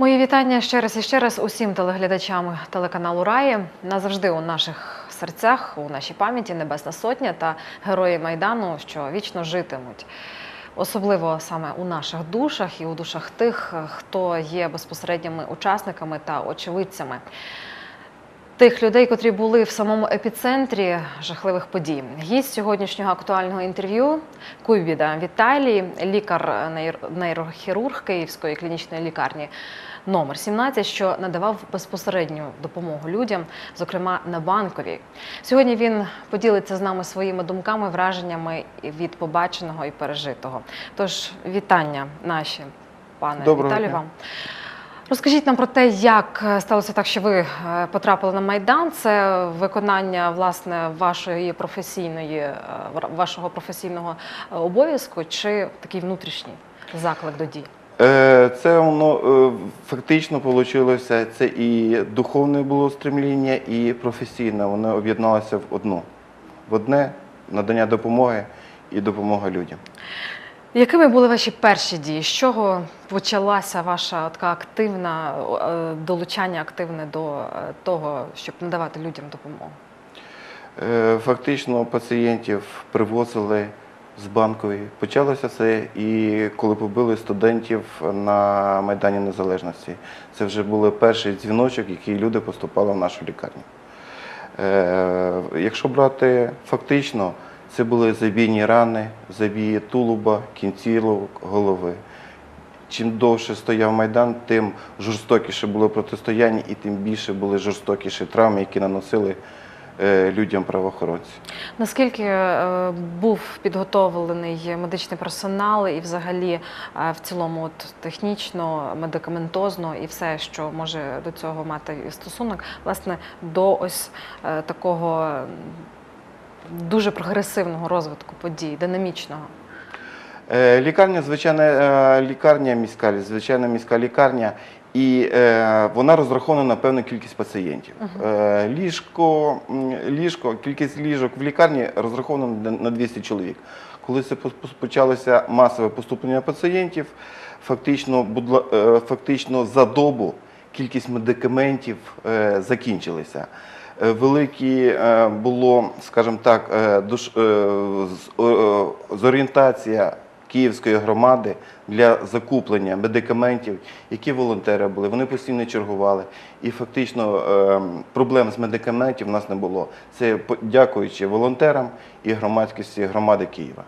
Мої вітання ще раз і ще раз усім телеглядачам телеканалу Раї. Назавжди у наших серцях, у нашій пам'яті Небесна Сотня та герої Майдану, що вічно житимуть. Особливо саме у наших душах і у душах тих, хто є безпосередніми учасниками та очевидцями тих людей, котрі були в самому епіцентрі жахливих подій. Гість сьогоднішнього актуального інтерв'ю Куйбіда Віталій, лікар нейрохірург Київської клінічної лікарні номер 17, що надавав безпосередню допомогу людям, зокрема на банковій. Сьогодні він поділиться з нами своїми думками, враженнями від побаченого і пережитого. Тож вітання наші, пане Доброго Віталію, дня. вам. Розкажіть нам про те, як е, сталося так, що ви е, потрапили на майдан. Це виконання власне вашої професійної е, вашого професійного обов'язку, чи такий внутрішній заклик до дій? Це воно фактично вийшло. Це і духовне було стремління, і професійне. Воно об'єдналося в одну. В одне надання допомоги і допомога людям. Якими були ваші перші дії? З чого почалася ваша така активна е, долучання активне до е, того, щоб надавати людям допомогу? Е, Фактично пацієнтів привозили з банкової. Почалося це і коли побили студентів на Майдані Незалежності. Це вже був перший дзвіночок, який люди поступали в нашу лікарню. Якщо брати фактично, це були забійні рани, забії тулуба, кінцілок, голови. Чим довше стояв Майдан, тим жорстокіше було протистояння і тим більше були жорстокіші травми, які наносили е, людям правоохоронці. Наскільки е, був підготовлений медичний персонал і взагалі е, в цілому от, технічно, медикаментозно і все, що може до цього мати стосунок, власне, до ось такого дуже прогресивного розвитку подій, динамічного? Е, Лікарня, звичайна е, лікарня міська, звичайна міська лікарня, і е, вона розрахована на певну кількість пацієнтів. Ліжко, ліжко, кількість ліжок в лікарні розрахована на- на 200 чоловік. Коли це почалося масове поступлення пацієнтів, фактично, фактично за добу кількість медикаментів е, закінчилася. Е, Великі е, було, скажімо так, е, зорієнтація Київської громади для закуплення медикаментів, які волонтери були, вони постійно чергували. І фактично проблем з медикаментів в нас не було. Це дякуючи волонтерам і громадськості громади Києва,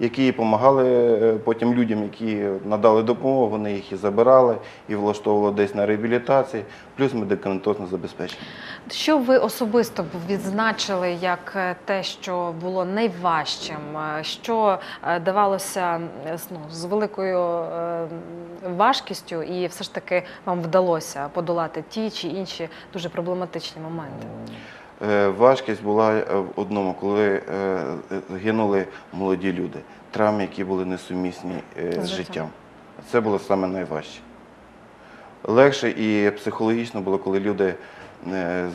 які допомагали е, потім людям, які надали допомогу, вони їх і забирали, і влаштовували десь на реабілітації, плюс медикаментозне забезпечення. Що ви особисто б відзначили як е, те, що було найважчим, е, що давалося з- ну, з великою важкістю, і все ж таки вам вдалося подолати ті чи інші дуже проблематичні моменти? Е, Важкість була е, в одному, коли е, гинули молоді люди, травми, які були несумісні З життям. Це було саме найважче. Легше і психологічно було, коли люди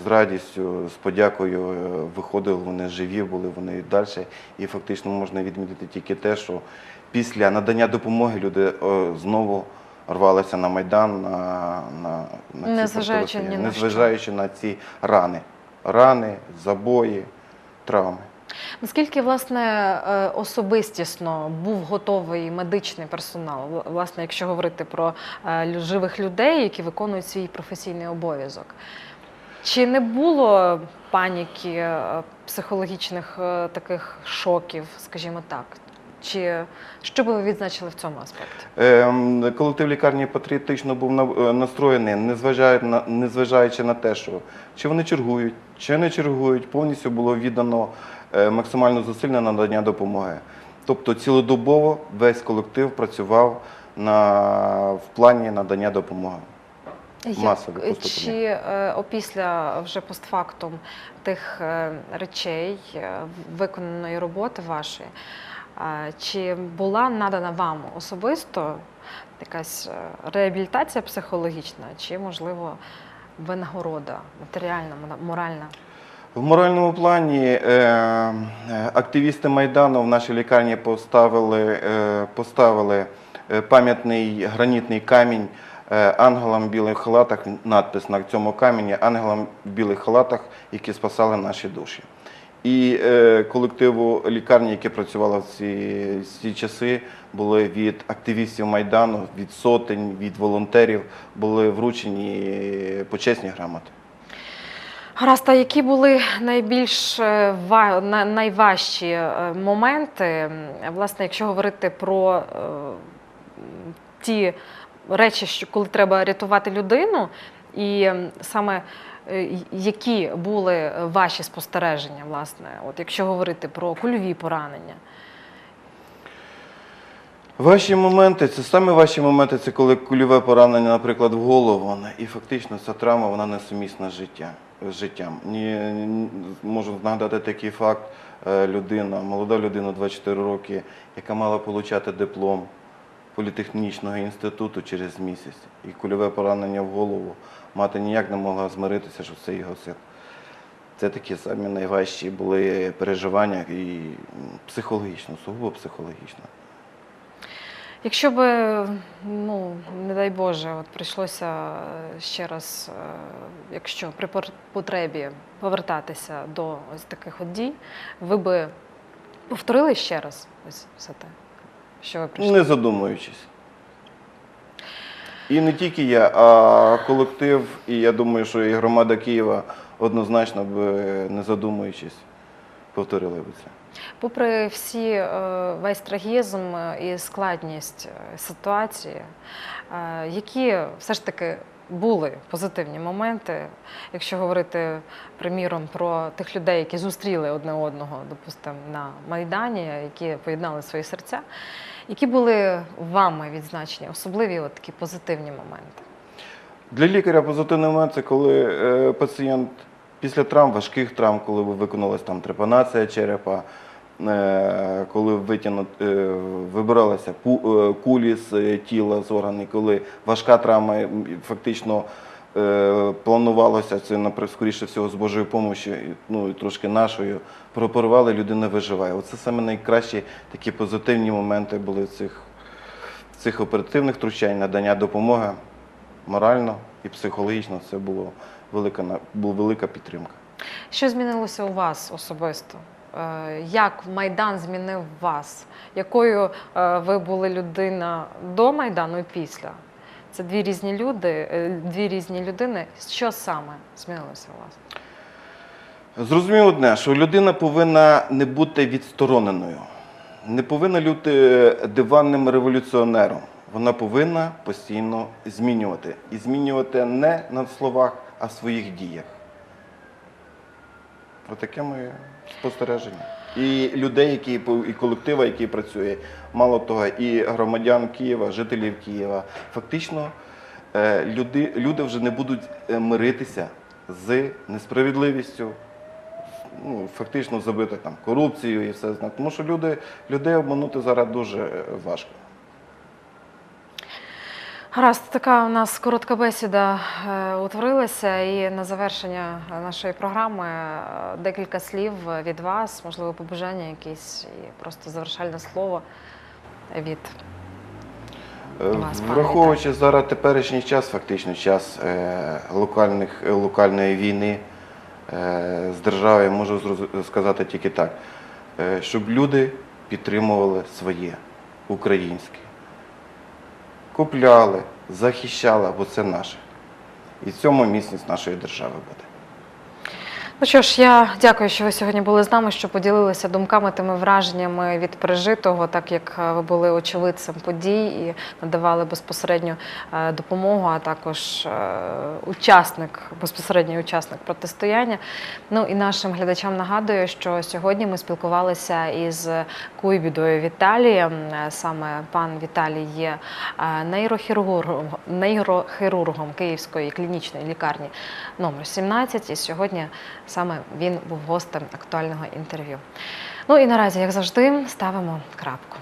з радістю, з подякою виходили, вони живі були, вони далі. І фактично можна відмітити тільки те, що після надання допомоги люди знову рвалися на Майдан, на, на, на ці Незважаючи ні на незважаючи на ці рани. Рани, забої, травми. Наскільки власне е, особистісно був готовий медичний персонал? Власне, якщо говорити про е, живих людей, які виконують свій професійний обов'язок? Чи не було паніки, е, психологічних таких шоків, скажімо так? Чи що би ви відзначили в цьому аспекті? Ем, Колектив лікарні патріотично був е, настроєний, незважаючи на, незважаючи на те, що чи вони чергують, чи не чергують, повністю було віддано е, максимально зусиль на надання допомоги. Тобто цілодобово весь колектив працював на, в плані надання допомоги. Як- Чи е, опісля вже постфактум тих е, речей, е, виконаної роботи вашої, е, чи була надана вам особисто якась е, реабілітація психологічна, чи, можливо, винагорода матеріальна, моральна? В моральному плані е, е, активісти Майдану в нашій лікарні поставили, поставили пам'ятний гранітний камінь ангелам в білих халатах, надпис на цьому камені ангелам в білих халатах, які спасали наші душі. І е, колективу лікарні, яке працювало в ці, ці часи, були від активістів Майдану, від сотень, від волонтерів, були вручені почесні грамоти. Гаразд, а які були найбільш е, ва- на- найважчі е, моменти, власне, якщо говорити про е, ті речі, що коли треба рятувати людину, і саме е, які були ваші спостереження, власне, от якщо говорити про кульові поранення? Ваші моменти, це саме ваші моменти, це коли кульове поранення, наприклад, в голову, і фактично ця травма вона несумісна життя, з життям. Можу нагадати такий факт. Е, Людина, молода людина, 24 роки, яка мала отримати диплом політехнічного інституту через місяць, і кульове поранення в голову, мати ніяк не могла змиритися, що це його син. Це такі самі найважчі були переживання і психологічно, сугубо психологічно. Якщо би, ну не дай Боже, от прийшлося ще раз, е, якщо при потребі повертатися до ось таких от дій, ви би повторили ще раз ось все те, що ви прийшли? Не задумуючись. І не тільки я, а колектив, і я думаю, що і громада Києва однозначно б, не задумуючись, повторили б це. Попри всі е, весь трагізм е, і складність е, ситуації, які все ж таки були позитивні моменти, якщо говорити приміром про тих людей, які зустріли одне одного, допустимо, на Майдані, які поєднали свої серця, які були вами відзначені особливі от такі позитивні моменти? Для лікаря позитивний момент це коли пацієнт після травм, важких травм, коли виконалась там трепанація черепа, е, коли витягнут, е, вибиралися е, кулі з тіла, з органів, коли важка травма фактично планувалося це наприклад, скоріше всього з Божою допомогою, ну і трошки нашою, прооперували, людина виживає. Оце саме найкращі такі позитивні моменти були цих, цих оперативних втручань, надання допомоги морально і психологічно це було велика, була велика підтримка. Що змінилося у вас особисто? Е, Як Майдан змінив вас? Якою е, ви були людина до Майдану і після? Це дві різні люди, е, дві різні людини. Що саме змінилося у вас? Зрозумів одне, що людина повинна не бути відстороненою, не повинна бути диванним революціонером. Вона повинна постійно змінювати. І змінювати не на словах, а в своїх діях. Отаке моє спостереження. І людей, які і колектива, який працює, мало того, і громадян Києва, жителів Києва. Фактично, е, люди, люди вже не будуть е, миритися з несправедливістю, ну, фактично забити там корупцією і все. Тому що люди, людей обманути зараз дуже е, важко. Гаразд, така у нас коротка бесіда е, утворилася, і на завершення нашої програми е, декілька слів від вас, можливо, побажання якісь і просто завершальне слово від Е, Вас, Враховуючи зараз теперішній час, фактично час локальних, локальної війни з державою, можу сказати тільки так, щоб люди підтримували своє українське, купляли, захищали, бо це наше. І в цьому міцність нашої держави буде. Ну що ж, я дякую, що ви сьогодні були з нами, що поділилися думками тими враженнями від пережитого, так як е, ви були очевидцем подій і надавали безпосередню е, допомогу, а також е, учасник, безпосередній учасник протистояння. Ну і нашим глядачам нагадую, що сьогодні ми спілкувалися із Куйбідою Віталієм. Саме пан Віталій є нейрохірургом, нейрохірургом Київської клінічної лікарні номер 17. І сьогодні саме він був гостем актуального інтерв'ю. Ну і наразі, як завжди, ставимо крапку.